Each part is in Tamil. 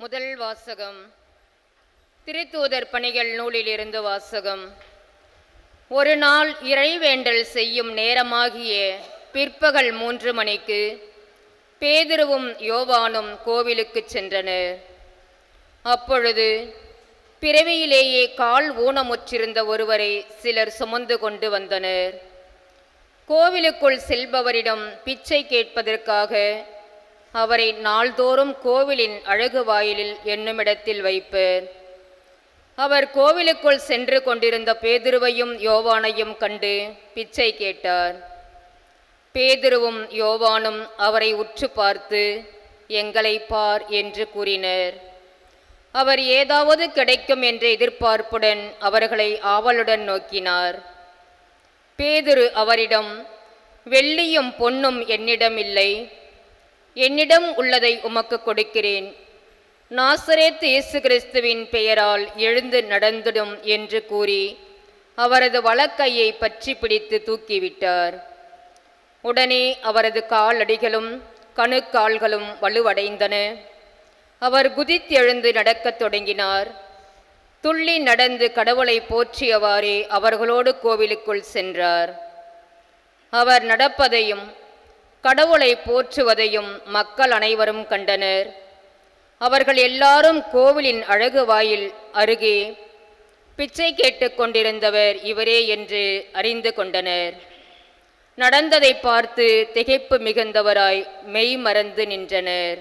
முதல் வாசகம். திருத்தூதர் பணிகள் நூலிலிருந்து வாசகம். ஒரு நாள் இறைவேண்டல் செய்யும் நேரமாகிய பிற்பகல் மூன்று மணிக்கு பேதுருவும் யோவானும் கோவிலுக்கு சென்றனர். அப்பொழுது பிறவியிலேயே கால் ஊனமுற்றிருந்த ஒருவரை சிலர் சுமந்து கொண்டு வந்தனர். கோவிலுக்குள் செல்பவரிடம் பிச்சை கேட்பதற்காக அவரை நாள்தோறும் கோவிலின் அழகு வாயிலில் என்னுமிடத்தில் வைப்பர் அவர் கோவிலுக்குள் சென்று கொண்டிருந்த பேதுருவையும் யோவானையும் கண்டு பிச்சை கேட்டார். பேதுருவும் யோவானும் அவரை உற்று பார்த்து எங்களை பார் என்று கூறினர். அவர் ஏதாவது கிடைக்கும் என்ற எதிர்பார்ப்புடன் அவர்களை ஆவலுடன் நோக்கினார். பேதுரு அவரிடம் வெள்ளியும் பொன்னும் என்னிடம் இல்லை. என்னிடம் உள்ளதை உமக்கு கொடுக்கிறேன். நாசரேத் இயேசு கிறிஸ்துவின் பெயரால் எழுந்து நடந்திடும் என்று கூறி அவரது வழக்கையை பற்றி பிடித்து தூக்கிவிட்டார். உடனே அவரது காலடிகளும் கணுக்கால்களும் வலுவடைந்தன. அவர் குதித்தெழுந்து நடக்கத் தொடங்கினார். துள்ளி நடந்து கடவுளை போற்றியவாறே அவர்களோடு கோவிலுக்குள் சென்றார். அவர் நடப்பதையும் கடவுளை போற்றுவதையும் மக்கள் அனைவரும் கண்டனர். அவர்கள் எல்லாரும் கோவிலின் அழகு வாயில் அருகே பிச்சை கேட்டுக் கொண்டிருந்தவர் இவரே என்று அறிந்து கொண்டனர். நடந்ததை பார்த்து திகைப்பு மிகுந்தவராய் மெய் மறந்து நின்றனர்.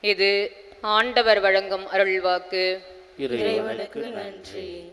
இது ஆண்டவர் வழங்கும் அருள்வாக்கு. இறைவனுக்கு நன்றி.